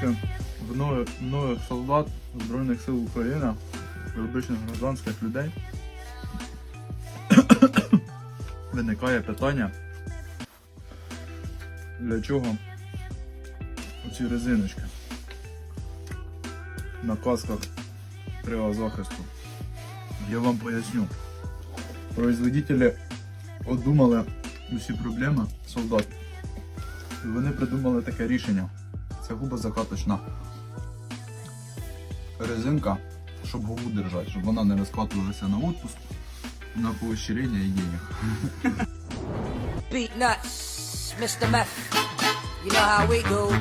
Коротше, мною, мною солдат Збройних сил України і обичних гражданських людей виникає питання, для чого оці резиночки на касках захисту. Я вам поясню. Производителі одумали усі проблеми солдат. І вони придумали таке рішення. Це губозакаточна резинка, щоб губу держати, щоб вона не розкатувалася на отпуск, на поощрення і денег. Beat nuts, Mr. Meth. You know how we do.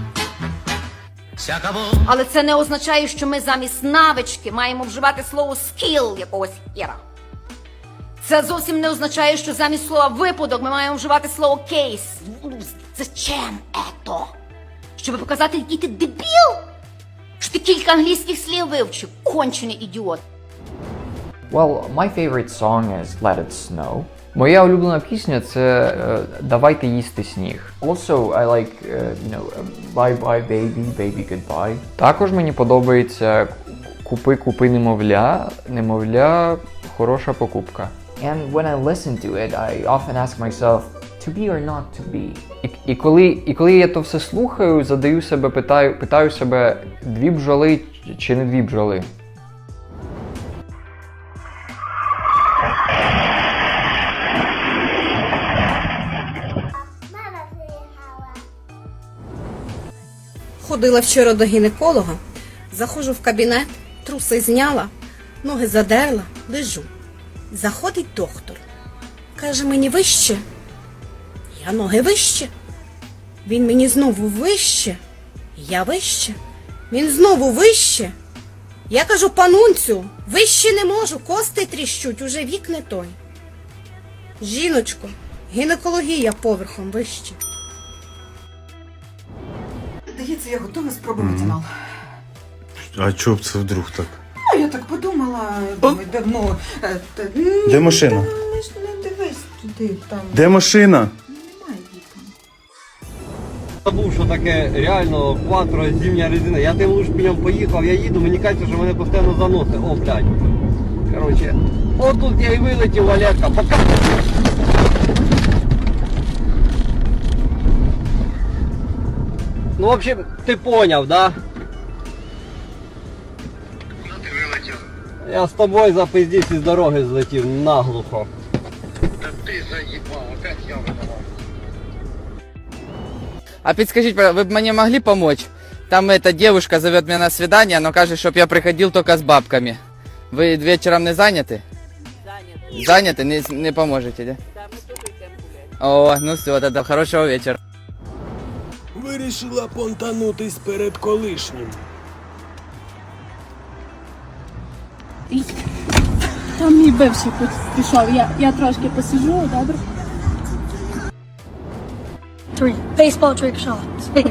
Але це не означає, що ми замість навички маємо вживати слово скіл якогось хера. Це зовсім не означає, що замість слова випадок ми маємо вживати слово кейс. Зачем ето? Щоб показати, який ти дебіл? Що ти кілька англійських слів вивчив, кончений ідіот. Well, my favorite song is Let It Snow. Моя улюблена пісня це е, Давайте їсти сніг. Also, I like, е, you know, Bye Bye Baby, Baby Goodbye. Також мені подобається Купи, купи немовля, немовля хороша покупка. And when I listen to it, I often ask myself, to be or not to be. І, і, коли, і коли я то все слухаю, задаю себе, питаю, питаю себе, дві бджоли чи не дві бджоли. Ходила вчора до гінеколога, заходжу в кабінет, труси зняла, ноги задерла, лежу. Заходить доктор. Каже мені вище. Я ноги вище. Він мені знову вище. Я вище. Він знову вище. Я кажу, панунцю, вище не можу, кости тріщуть, уже вік не той. Жіночко, гінекологія поверхом вище. Здається, я готова спробувати анал. А чого б це вдруг так? Ну, я так подумала, думаю, давно. е, та- м, Де машина? та ми ж не дивись туди, там Де машина? немає її там. Забув, що таке реально кватро зимня резина. Я тим лушпінем поїхав, я їду, мені кажеться, що мене постійно заносить. О, блядь. Короче, отут я і вилетів, Валерка. Пока. Ну, в общем, ти поняв, да? Я з тобою запиздівся з дороги злетів наглухо. А подскажите, вы бы мне могли помочь? Там эта девушка зовет меня на свидание, но кажется, чтобы я приходил только с бабками. Вы вечером не заняты? Заняты. Заняты? Не, не поможете, да? Да, мы тоже идем гулять. О, ну все, тогда хорошего вечера. Вирішила понтанутись перед колишнім. Там мій бивший пішов. Я, я трошки посижу, добре? Three baseball trick shots.